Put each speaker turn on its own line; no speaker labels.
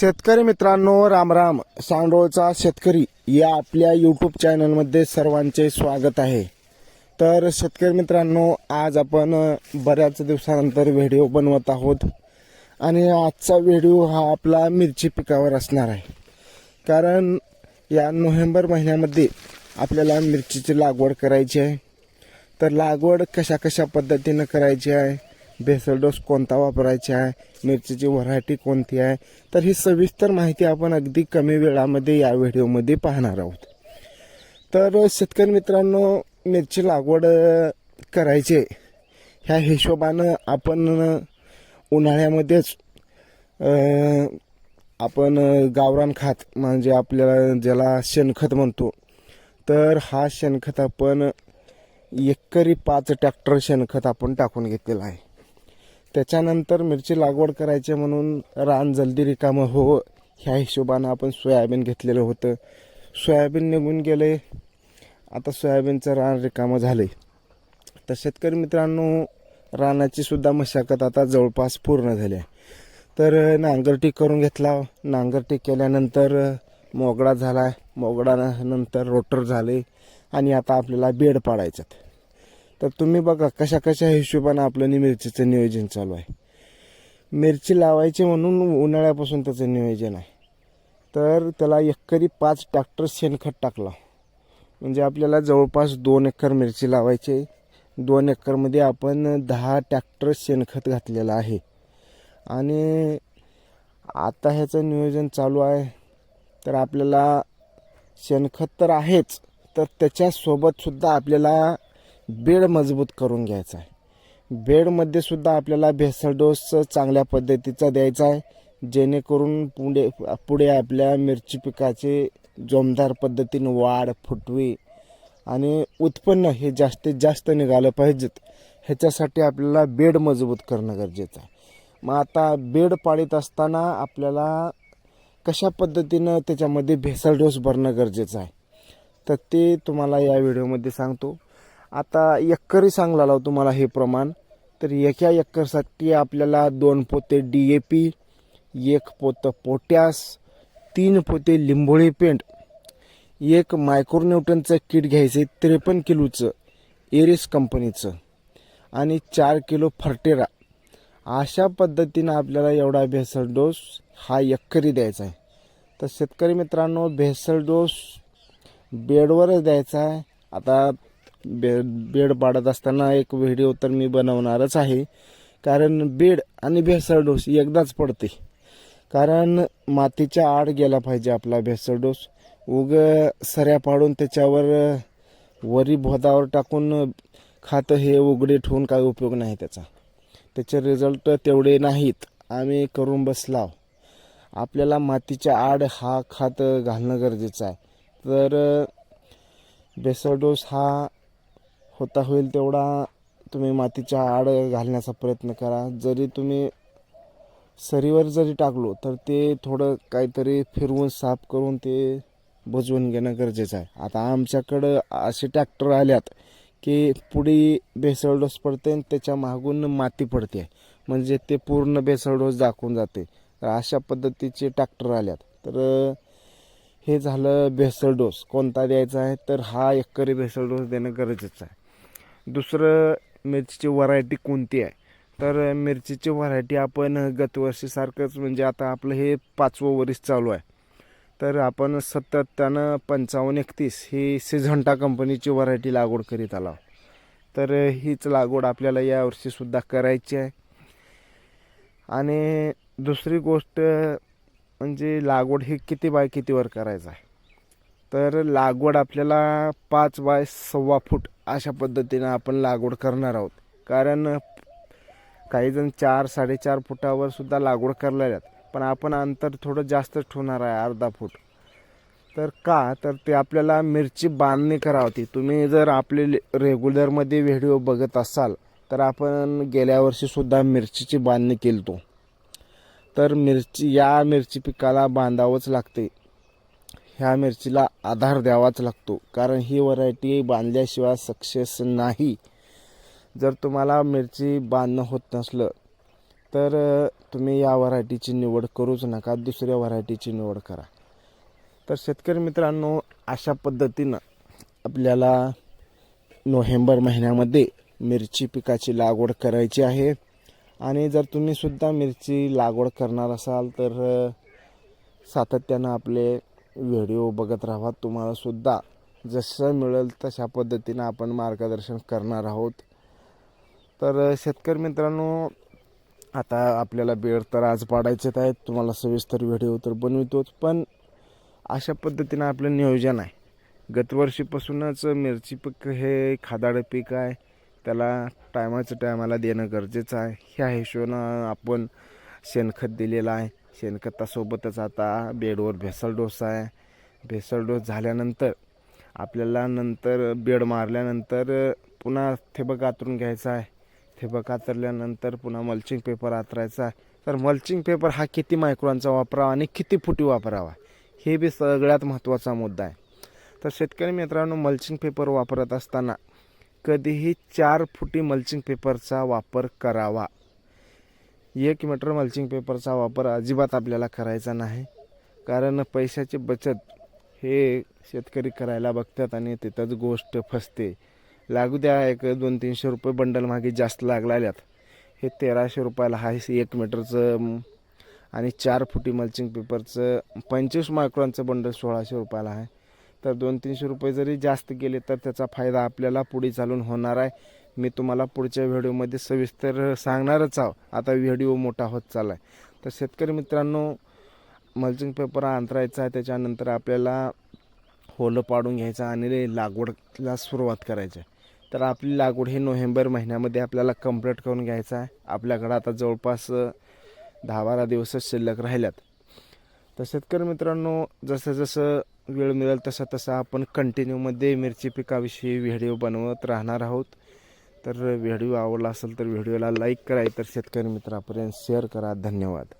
शेतकरी मित्रांनो रामराम सांडोळचा शेतकरी या आपल्या यूट्यूब चॅनलमध्ये सर्वांचे स्वागत आहे. तर शेतकरी मित्रांनो आज आपण बऱ्याच दिवसानंतर व्हिडिओ बनवत आहोत. आणि आजचा व्हिडिओ हा आपला मिरची पिकावर असणार आहे. कारण या नोव्हेंबर महिन्यामध्ये आपल्याला मिरचीची लागवड करायची आहे. तर लागवड कशा कशा पद्धतीनं करायची आहे? बेसल डोस कोणता वापरायचा आहे? मिरचीची व्हरायटी कोणती आहे? तर ही सविस्तर माहिती आपण अगदी कमी वेळामध्ये या व्हिडिओमध्ये पाहणार आहोत. तर शेतकरी मित्रांनो मिरची लागवड करायचे करायची आहे. ह्या हिशोबानं आपण उन्हाळ्यामध्येच आपण गावरान खात म्हणजे आपल्याला ज्याला शेणखत म्हणतो तर हा शेणखत आपण एकरी पाच ट्रॅक्टर शेणखत आपण टाकून घेतलेलं आहे. त्याच्यानंतर मिरची लागवड करायची म्हणून रान जल्दी रिकामं हो ह्या हिशोबानं आपण सोयाबीन घेतलेलं होतं. सोयाबीन निघून गेले. आता सोयाबीनचं रान रिकामं झाले तर शेतकरी मित्रांनो रानाचीसुद्धा मशागत आता जवळपास पूर्ण झाली आहे. तर नांगरटी करून घेतला. नांगरटी केल्यानंतर मोगडा झाला मोगडा नंतर रोटर झाले आणि आता आपल्याला बेड पाडायच्यात तर तुम्ही बघा कशा कशा हिशोबानं आपलं मिरचीचं नियोजन चालू आहे. मिरची लावायची म्हणून उन्हाळ्यापासून त्याचं नियोजन आहे. तर त्याला एकरी पाच ट्रॅक्टर शेणखत टाकला. म्हणजे आपल्याला जवळपास दोन एकर मिरची लावायची आहे. दोन एकरमध्ये आपण दहा ट्रॅक्टर शेणखत घातलेलं आहे. आणि आता ह्याचं नियोजन चालू आहे. तर आपल्याला शेणखत तर आहेच. तर त्याच्यासोबतसुद्धा आपल्याला बेड मजबूत करून घ्यायचा आहे. बेडमध्ये सुद्धा आपल्याला भेसळ डोस चांगल्या पद्धतीचा द्यायचा आहे. जेणेकरून पुढे पुढे आपल्या मिरची पिकाचे जोमदार पद्धतीने वाढ फुटवी आणि उत्पन्न हे जास्तीत जास्त निघालं पाहिजेत. ह्याच्यासाठी आपल्याला बेड मजबूत करणं गरजेचं आहे. मग आता बेड पाळीत असताना आपल्याला कशा पद्धतीनं त्याच्यामध्ये भेसळ डोस भरणं गरजेचं आहे? तर ते तुम्हाला या व्हिडिओमध्ये सांगतो. आता एकरी सांगला तुम्हाला हे प्रमाण. तर एका एकरसाठी आपल्याला दोन पोते डी ए पी एक पोतं पोटॅस तीन पोते लिंबोळी पेंट एक मायक्रोन्यूटनचं किट घ्यायचं त्रेपन्न किलोचं एरिस कंपनीचं. आणि चार किलो फर्टेरा. अशा पद्धतीनं आपल्याला एवढा भेसळ डोस हा एकरी द्यायचा आहे. तर शेतकरी मित्रांनो भेसळ डोस बेडवरच द्यायचा आहे. आता बे बेड पाडत असताना एक व्हिडिओ तर मी बनवणारच आहे. कारण बेड आणि भेसळ डोस एकदाच पडते. कारण मातीच्या आड गेला पाहिजे आपला भेसळ डोस. उग सऱ्या पाडून त्याच्यावर वरी भोदावर टाकून खातं हे उघडे ठेवून काय उपयोग नाही त्याचा. त्याचे रिझल्ट तेवढे नाहीत. आम्ही करून बसलाव. आपल्याला मातीच्या आड हा खात घालणं गरजेचं आहे. तर बेसळ डोस हा होता होईल तेवढा तुम्ही मातीच्या आड घालण्याचा प्रयत्न करा. जरी तुम्ही सरीवर जरी टाकलो तर ते थोडं काहीतरी फिरवून साफ करून ते बुजवून घेणं गरजेचं आहे. आता आमच्याकडं असे ट्रॅक्टर आल्यात की पुढे बेसळ डोस पडते आणि त्याच्या मागून माती पडते. म्हणजे ते पूर्ण बेसळ डोस दाखवून जाते. तर अशा पद्धतीचे ट्रॅक्टर आल्यात. तर हे झालं भेसळ डोस. कोणता द्यायचा आहे? तर हा एकरी भेसळ डोस देणं गरजेचं आहे. दुसरं मिरचीची व्हरायटी कोणती आहे? तर मिरचीची व्हरायटी आपण गतवर्षीसारखंच म्हणजे आता आपलं हे पाचवं वर्ष चालू आहे. तर आपण सत्त्याण्णव पंचावन्न एकतीस ही सिझंटा कंपनीची व्हरायटी लागवड करीत आलो तर हीच लागवड आपल्याला यावर्षीसुद्धा करायची आहे. आणि दुसरी गोष्ट म्हणजे लागवड ही किती बाय कितीवर करायचं आहे? तर लागवड आपल्याला पाच बाय सव्वा फूट अशा पद्धतीनं आपण लागवड करणार आहोत. कारण काही जण चार साडेचार फुटावर सुद्धा लागवड करणार आहेत. पण आपण अंतर थोडं जास्तच ठेवणार आहे अर्धा फूट. तर का? तर ते आपल्याला मिरची बांधणी करावती तुम्ही जर आपले रेग्युलरमध्ये व्हिडिओ बघत असाल तर आपण गेल्या वर्षीसुद्धा मिरचीची बांधणी केली तो तर मिरची या मिरची पिकाला बांधावंच लागते. ह्या मिरचीला आधार द्यावाच लागतो कारण ही व्हरायटी बांधल्याशिवाय सक्सेस नाही. जर तुम्हाला मिरची बांधणं होत नसलं तर तुम्ही या व्हरायटीची निवड करूच नका दुसऱ्या व्हरायटीची निवड करा. तर शेतकरी मित्रांनो अशा पद्धतीनं आपल्याला नोव्हेंबर महिन्यामध्ये मिरची पिकाची लागवड करायची आहे. आणि जर तुम्ही सुद्धा मिरची लागवड करणार असाल तर सातत्यानं आपले व्हिडिओ बघत राहा तुम्हाला सुद्धा जसं मिळेल तशा पद्धतीनं आपण मार्गदर्शन करणार आहोत. तर शेतकरी मित्रांनो आता आपल्याला बेड तर आज पाडायचेच आहेत तुम्हाला सविस्तर व्हिडिओ तर बनवितोच पण अशा पद्धतीनं आपलं नियोजन आहे. गतवर्षीपासूनच मिरची पीक हे खादाडं पीक आहे. त्याला टायमाचं टायमाला देणं गरजेचं आहे. ह्या हिशोबानं आपण शेणखत दिलेलं आहे. शेणखतासोबतच आता बेडवर भेसळ डोस आहे. भेसळ डोस झाल्यानंतर आपल्याला नंतर बेड मारल्यानंतर पुन्हा ठिबक आतरून घ्यायचा आहे. ठिबक आतरल्यानंतर पुन्हा मल्चिंग पेपर आतरायचा आहे. तर मल्चिंग पेपर हा किती मायक्रोनचा वापरावा आणि किती फुटी वापरावा? हे बी सगळ्यात महत्त्वाचा मुद्दा आहे. तर शेतकरी मित्रांनो मल्चिंग पेपर वापरत असताना कधीही चार फुटी मल्चिंग पेपरचा वापर करावा. एक मीटर मल्चिंग पेपरचा वापर अजिबात आपल्याला करायचा नाही. कारण पैशाची बचत हे शेतकरी करायला बघतात आणि तिथंच गोष्ट फसते. लागू द्या एक दोन तीनशे रुपये बंडल मागे जास्त लागलेल्यात. हे तेराशे रुपयाला हा एक मीटरचं आणि चार फुटी मल्चिंग पेपरचं पंचवीस मायक्रॉनचं बंडल सोळाशे रुपयाला आहे. तर दोन तीनशे रुपये जरी जास्त गेले तर त्याचा फायदा आपल्याला पुढे चालून होणार आहे. मी तुम्हाला पुढच्या व्हिडिओमध्ये सविस्तर सांगणारच आहो. आता व्हिडिओ मोठा होत चालला आहे तर शेतकरी मित्रांनो मल्चिंग पेपर अंतरायचा आहे. त्याच्यानंतर आपल्याला होलं पाडून घ्यायचं आणि लागवडला सुरुवात करायची आहे. तर आपली लागवड ही नोव्हेंबर महिन्यामध्ये आपल्याला कंप्लीट करून घ्यायचं आहे. आपल्याकडं आता जवळपास दहा बारा दिवसच शिल्लक राहिल्यात. तर शेतकरी मित्रांनो जसं जसं वेळ मिळेल तसं तसं आपण कंटिन्यूमध्ये मिरची पिकाविषयी व्हिडिओ बनवत राहणार आहोत. तर व्हिडिओ आवडला असेल तर व्हिडिओला लाईक करा इतर शेतकरी मित्रापर्यंत शेअर करा. धन्यवाद.